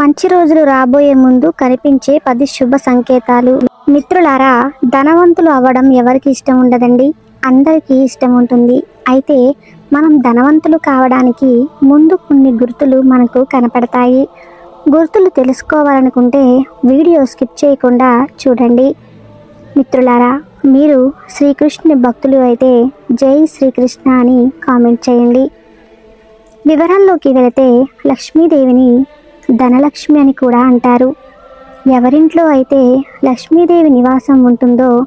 మంచి రోజులు రాబోయే ముందు కనిపించే పది శుభ సంకేతాలు. మిత్రులారా ధనవంతులు అవ్వడం ఎవరికి ఇష్టం ఉండదండి? అందరికీ ఇష్టం ఉంటుంది. అయితే మనం ధనవంతులు కావడానికి ముందు కొన్ని గుర్తులు మనకు కనపడతాయి. గుర్తులు తెలుసుకోవాలనుకుంటే వీడియో స్కిప్ చేయకుండా చూడండి. మిత్రులారా మీరు శ్రీకృష్ణుని భక్తులు అయితే జై శ్రీకృష్ణ అని కామెంట్ చేయండి. వివరాల్లోకి వెళితే లక్ష్మీదేవిని ధనలక్ష్మి అని కూడా అంటారు. ఎవరింట్లో అయితే లక్ష్మీదేవి నివాసం ఉంటుందో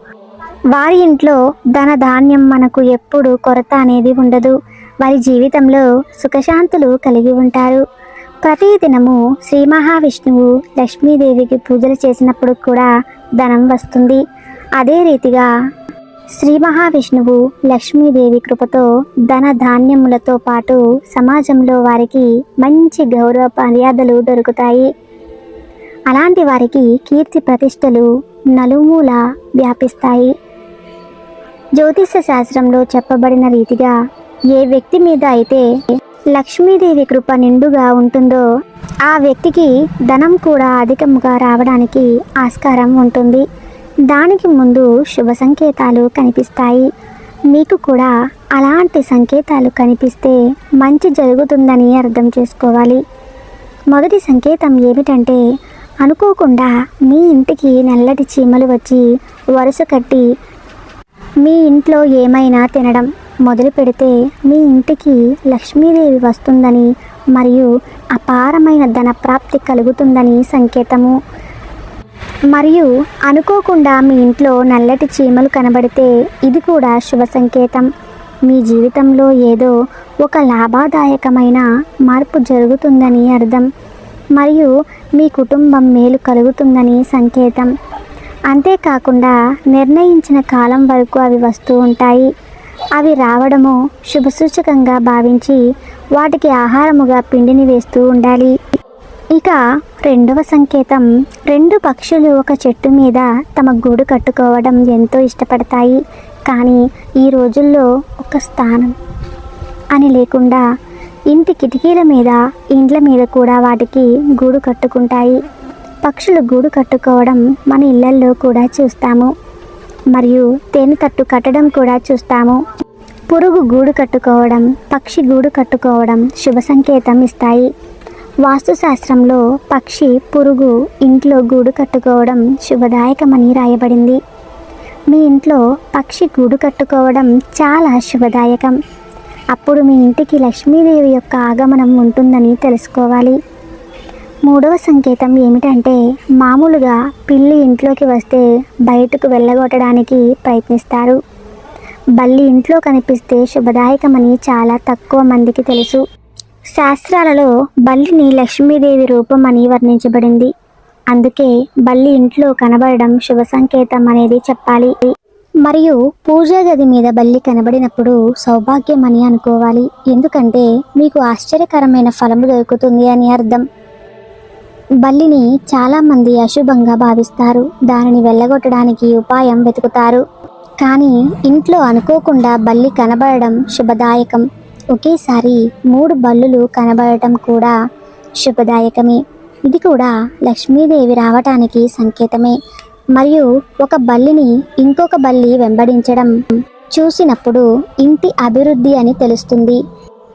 వారి ఇంట్లో ధన ధాన్యం మనకు ఎప్పుడు కొరత అనేది ఉండదు. వారి జీవితంలో సుఖశాంతులు కలిగి ఉంటారు. ప్రతిదినము శ్రీ మహావిష్ణువు లక్ష్మీదేవికి పూజలు చేసినప్పుడు కూడా ధనం వస్తుంది. అదే రీతిగా శ్రీ మహావిష్ణువు లక్ష్మీదేవి కృపతో ధన ధాన్యములతో పాటు సమాజంలో వారికి మంచి గౌరవ మర్యాదలు దొరుకుతాయి. అలాంటి వారికి కీర్తి ప్రతిష్టలు నలుమూల వ్యాపిస్తాయి. జ్యోతిష శాస్త్రంలో చెప్పబడిన రీతిగా ఏ వ్యక్తి మీద అయితే లక్ష్మీదేవి కృప నిండుగా ఉంటుందో ఆ వ్యక్తికి ధనం కూడా అధికముగా రావడానికి ఆస్కారం ఉంటుంది. దానికి ముందు శుభ సంకేతాలు కనిపిస్తాయి. మీకు కూడా అలాంటి సంకేతాలు కనిపిస్తే మంచి జరుగుతుందని అర్థం చేసుకోవాలి. మొదటి సంకేతం ఏమిటంటే అనుకోకుండా మీ ఇంటికి నల్లటి చీమలు వచ్చి వరుస కట్టి మీ ఇంట్లో ఏమైనా తినడం మొదలు పెడితే మీ ఇంటికి లక్ష్మీదేవి వస్తుందని మరియు అపారమైన ధన ప్రాప్తి కలుగుతుందని సంకేతము. మరియు అనుకోకుండా మీ ఇంట్లో నల్లటి చీమలు కనబడితే ఇది కూడా శుభ సంకేతం. మీ జీవితంలో ఏదో ఒక లాభదాయకమైన మార్పు జరుగుతుందని అర్థం. మరియు మీ కుటుంబం మేలు కలుగుతుందని సంకేతం. అంతేకాకుండా నిర్ణయించిన కాలం వరకు అవి వస్తూ ఉంటాయి. అవి రావడము శుభసూచకంగా భావించి వాటికి ఆహారముగా పిండిని వేస్తూ ఉండాలి. ఇక రెండవ సంకేతం. రెండు పక్షులు ఒక చెట్టు మీద తమ గూడు కట్టుకోవడం ఎంతో ఇష్టపడతాయి. కానీ ఈ రోజుల్లో ఒక స్థానం అని లేకుండా ఇంటి కిటికీల మీద ఇండ్ల మీద కూడా వాటికి గూడు కట్టుకుంటాయి. పక్షులు గూడు కట్టుకోవడం మన ఇళ్ళల్లో కూడా చూస్తాము. మరియు తేనె తట్టు కట్టడం కూడా చూస్తాము. పురుగు గూడు కట్టుకోవడం పక్షి గూడు కట్టుకోవడం శుభ సంకేతం ఇస్తాయి. వాస్తుశాస్త్రంలో పక్షి పురుగు ఇంట్లో గూడు కట్టుకోవడం శుభదాయకమని రాయబడింది. మీ ఇంట్లో పక్షి గూడు కట్టుకోవడం చాలా శుభదాయకం. అప్పుడు మీ ఇంటికి లక్ష్మీదేవి యొక్క ఆగమనం ఉంటుందని తెలుసుకోవాలి. మూడవ సంకేతం ఏమిటంటే మామూలుగా పిల్లి ఇంట్లోకి వస్తే బయటకు వెళ్ళగొట్టడానికి ప్రయత్నిస్తారు. బల్లి ఇంట్లో కనిపిస్తే శుభదాయకమని చాలా తక్కువ మందికి తెలుసు. శాస్త్రాలలో బల్లిని లక్ష్మీదేవి రూపం అని వర్ణించబడింది. అందుకే బల్లి ఇంట్లో కనబడడం శుభ సంకేతం అనేది చెప్పాలి. మరియు పూజా గది మీద బల్లి కనబడినప్పుడు సౌభాగ్యం అని అనుకోవాలి. ఎందుకంటే మీకు ఆశ్చర్యకరమైన ఫలము దొరుకుతుంది అని అర్థం. బల్లిని చాలామంది అశుభంగా భావిస్తారు. దానిని వెళ్ళగొట్టడానికి ఉపాయం వెతుకుతారు. కానీ ఇంట్లో అనుకోకుండా బల్లి కనబడడం శుభదాయకం. ఒకేసారి మూడు బల్లులు కనబడటం కూడా శుభదాయకమే. ఇది కూడా లక్ష్మీదేవి రావటానికి సంకేతమే. మరియు ఒక బల్లిని ఇంకొక బల్లి వెంబడించడం చూసినప్పుడు ఇంటి అభివృద్ధి అని తెలుస్తుంది.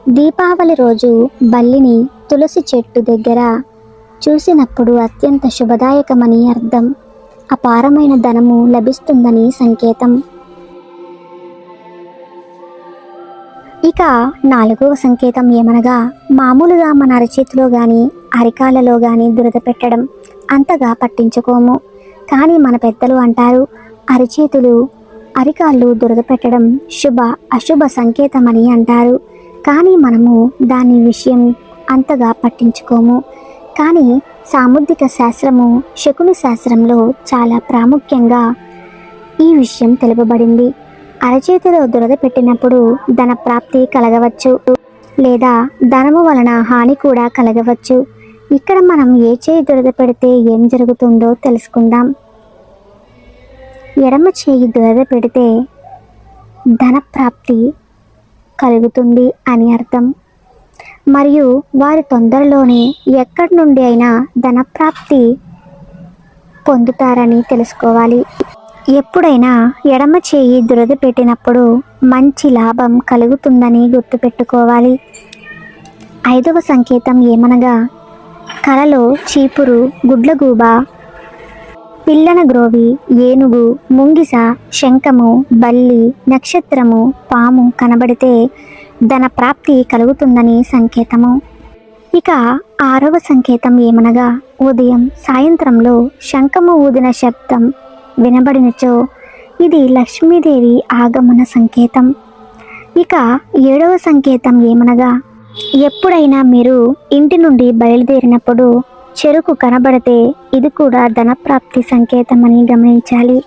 దీపావళి రోజు బల్లిని తులసి చెట్టు దగ్గర చూసినప్పుడు అత్యంత శుభదాయకమని అర్థం. అపారమైన ధనము లభిస్తుందని సంకేతం. ఇక నాలుగవ సంకేతం ఏమనగా మామూలుగా మన అరచేతిలో కానీ అరికాలలో కానీ దురద పెట్టడం అంతగా పట్టించుకోము. కానీ మన పెద్దలు అంటారు అరిచేతులు అరికాళ్ళు దురద పెట్టడం శుభ అశుభ సంకేతమని అంటారు. కానీ మనము దాని విషయం అంతగా పట్టించుకోము. కానీ సాముద్రిక శాస్త్రము శకుని శాస్త్రంలో చాలా ప్రాముఖ్యంగా ఈ విషయం తెలుపబడింది. అరచేతిలో దురద పెట్టినప్పుడు ధన ప్రాప్తి కలగవచ్చు లేదా ధనము వలన హాని కూడా కలగవచ్చు. ఇక్కడ మనం ఏ చేయి దురద పెడితే ఏం జరుగుతుందో తెలుసుకుందాం. ఎడమ చేయి దురద పెడితే ధన ప్రాప్తి కలుగుతుంది అని అర్థం. మరియు వారి తొందరలోనే ఎక్కడి నుండి అయినా ధనప్రాప్తి పొందుతారని తెలుసుకోవాలి. ఎప్పుడైనా ఎడమ చేయి దురద పెట్టినప్పుడు మంచి లాభం కలుగుతుందని గుర్తుపెట్టుకోవాలి. ఐదవ సంకేతం ఏమనగా కలలో చీపురు గుడ్లగూబ పిల్లన గ్రోవి ఏనుగు ముంగిస శంఖము బల్లి నక్షత్రము పాము కనబడితే ధన ప్రాప్తి కలుగుతుందని సంకేతము. ఇక ఆరవ సంకేతం ఏమనగా ఉదయం సాయంత్రంలో శంఖము ఊదిన శబ్దం వినబడినచో ఇది లక్ష్మీదేవి ఆగమన సంకేతం. ఇక ఏడవ సంకేతం ఏమనగా ఎప్పుడైనా మీరు ఇంటి నుండి బయలుదేరినప్పుడు చెరుకు కనబడితే ఇది కూడా ధనప్రాప్తి సంకేతం అని గమనించాలి.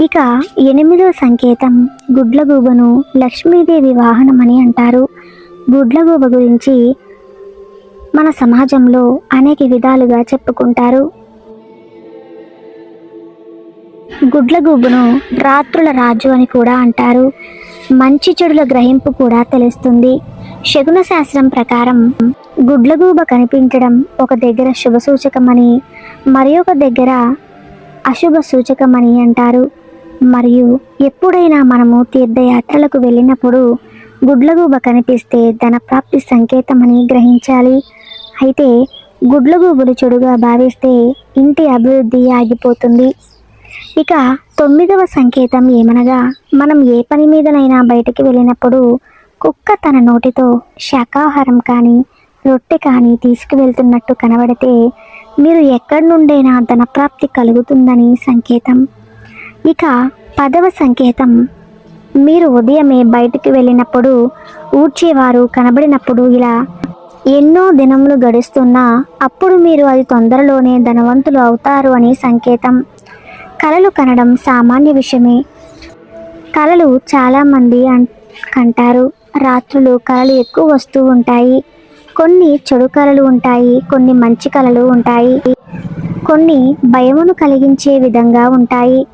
ఇక ఎనిమిదవ సంకేతం గుడ్లగూబను లక్ష్మీదేవి వాహనం అని అంటారు. గుడ్లగూబ గురించి మన సమాజంలో అనేక విధాలుగా చెప్పుకుంటారు. గుడ్లగూబును రాత్రుల రాజు అని కూడా అంటారు. మంచి చెడుల గ్రహింపు కూడా తెలుస్తుంది. శగున శాస్త్రం ప్రకారం గుడ్లగూబ కనిపించడం ఒక దగ్గర శుభ సూచకమని మరి ఒక దగ్గర అశుభ సూచకమని అంటారు. మరియు ఎప్పుడైనా మనము తీర్థయాత్రలకు వెళ్ళినప్పుడు గుడ్లగూబ కనిపిస్తే ధన ప్రాప్తి సంకేతమని గ్రహించాలి. అయితే గుడ్లగూబులు చెడుగా భావిస్తే ఇంటి అభివృద్ధి ఆగిపోతుంది. ఇక తొమ్మిదవ సంకేతం ఏమనగా మనం ఏ పని మీదనైనా బయటికి వెళ్ళినప్పుడు కుక్క తన నోటితో శాకాహారం కానీ రొట్టె కానీ తీసుకువెళ్తున్నట్టు కనబడితే మీరు ఎక్కడి నుండైనా ధనప్రాప్తి కలుగుతుందని సంకేతం. ఇక పదవ సంకేతం మీరు ఉదయమే బయటికి వెళ్ళినప్పుడు ఊడ్చేవారు కనబడినప్పుడు ఇలా ఎన్నో దినములు గడుస్తున్నా అప్పుడు మీరు అది తొందరలోనే ధనవంతులు అవుతారు అని సంకేతం. కళలు కనడం సామాన్య విషయమే. కళలు చాలామంది అన్ కంటారు. రాత్రులు కళలు ఎక్కువ వస్తూ ఉంటాయి. కొన్ని చెడు కళలు ఉంటాయి కొన్ని మంచి కళలు ఉంటాయి. కొన్ని భయమును కలిగించే విధంగా ఉంటాయి.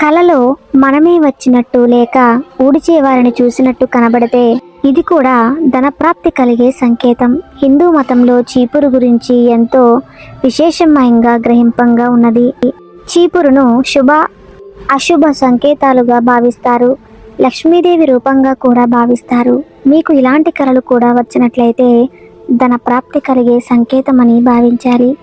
కళలో మనమే వచ్చినట్టు లేక ఊడిచే వారిని చూసినట్టు కనబడితే ఇది కూడా ధనప్రాప్తి కలిగే సంకేతం. హిందూ మతంలో చీపురు గురించి ఎంతో విశేషమయంగా గ్రహింపంగా ఉన్నది. చీపురును శుభ అశుభ సంకేతాలుగా భావిస్తారు. లక్ష్మీదేవి రూపంగా కూడా భావిస్తారు. మీకు ఇలాంటి కళలు కూడా వచ్చినట్లయితే ధనప్రాప్తి కలిగే సంకేతమని భావించాలి.